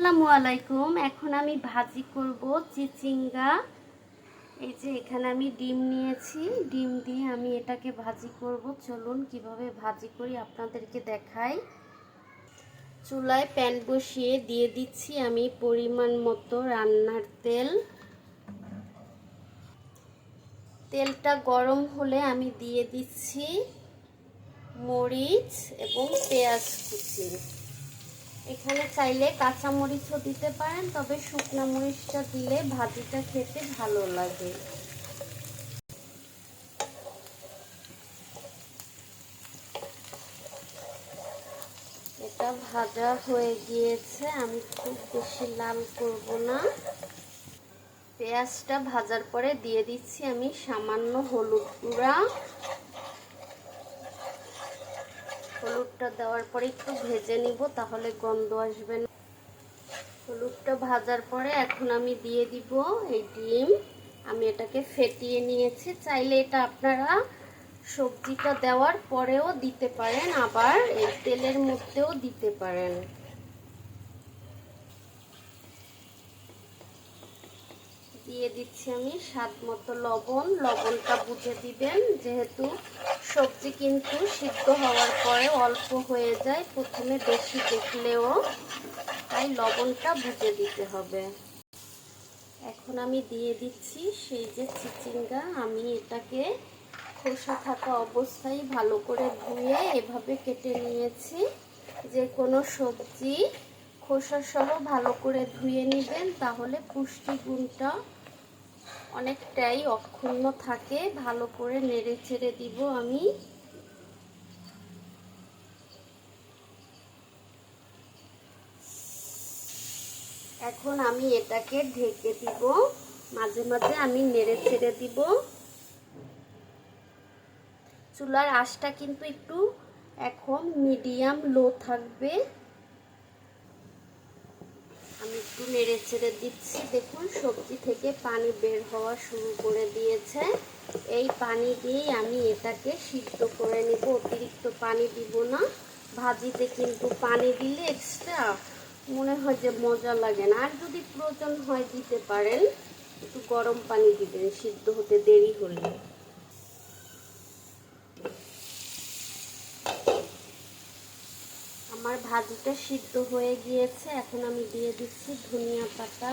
আসসালামু আলাইকুম। এখন আমি ভাজি করব চিচিঙ্গা। এই যে এখানে আমি ডিম নিয়েছি। ডিম দিয়ে আমি এটাকে ভাজি করব। চলুন কীভাবে ভাজি করি আপনাদেরকে দেখাই। চুলায় প্যান বসিয়ে দিয়ে দিচ্ছি আমি পরিমাণ মতো রান্নার তেল। তেলটা গরম হলে আমি দিয়ে দিচ্ছি মরিচ এবং পেঁয়াজ কুচি। এখানে চাইলে কাঁচা মরিচও দিতে পারেন, তবে শুকনো মরিচটা দিলে ভাজিটা খেতে ভালো লাগে। এটা ভাজা হয়ে গিয়েছে, আমি খুব বেশি লাল করব না। পেঁয়াজটা ভাজার পরে দিয়ে দিচ্ছি আমি সামান্য হলুদ গুঁড়া। হলুদটা দেওয়ার পরে একটু ভেজে নিব, তাহলে গন্ধ আসবে না। হলুদটা ভাজার পরে এখন আমি দিয়ে দিব এই ডিম। আমি এটাকে ফেটিয়ে নিয়েছি। চাইলে এটা আপনারা সবজিটা দেওয়ার পরেও দিতে পারেন, আবার এই তেলের মধ্যেও দিতে পারেন। দিয়ে দিচ্ছি আমি স্বাদ মতো লবণ। লবণটা বুঝে দিবেন, যেহেতু সবজি কিন্তু সিদ্ধ হওয়ার পরে অল্প হয়ে যায়। প্রথমে বেশি দেখলেও তাই লবণটা বুঝে দিতে হবে। এখন আমি দিয়ে দিচ্ছি সেই যে চিচিঙ্গা। আমি এটাকে খোসা থাকা অবস্থায় ভালো করে ধুয়ে এভাবে কেটে নিয়েছি। যে কোনো সবজি খোসা সহ ভালো করে ধুয়ে নেবেন, তাহলে পুষ্টিগুণটা অনেকটাই অক্ষুণ্ণ থাকে, ভালো করে নেড়ে ছেড়ে দিব আমি। এখন আমি এটাকে ঢেকে দিব, মাঝে মাঝে আমি নেড়ে ছেড়ে দিব। চুলার আঁশটা কিন্তু একটু এখন মিডিয়াম লো থাকবে। আমি একটু নেড়ে চেড়ে দিচ্ছি। দেখুন, সবজি থেকে পানি বের হওয়া শুরু করে দিয়েছে। এই পানি দিয়েই আমি এটাকে সিদ্ধ করে নিব। অতিরিক্ত পানি দিব না। ভাজিতে কিন্তু পানি দিলে এক্সট্রা মনে হয় যে মজা লাগে না। আর যদি প্রয়োজন হয় দিতে পারেন। একটু গরম পানি দিবেন, সিদ্ধ হতে দেরি হলে আমার ভাজিটা সিদ্ধ হয়ে গিয়েছে। এখন আমি দিয়ে দিচ্ছি ধনিয়া পাতা।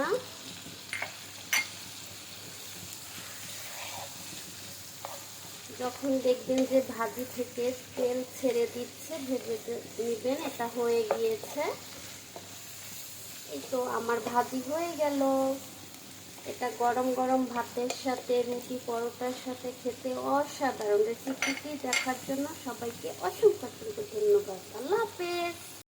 যখন দেখবেন যে ভাজি থেকে তেল ছেড়ে দিচ্ছে, ভেজে নেবেন, এটা হয়ে গিয়েছে। এই তো আমার ভাজি হয়ে গেল। এটা গরম গরম ভাতের সাথে, রুটি পরোটার সাথে খেতে অসাধারণ। রেসিপিটি দেখার জন্য সবাইকে অসংখ্য অসংখ্য ধন্যবাদ। আল্লাহ হাফেজ।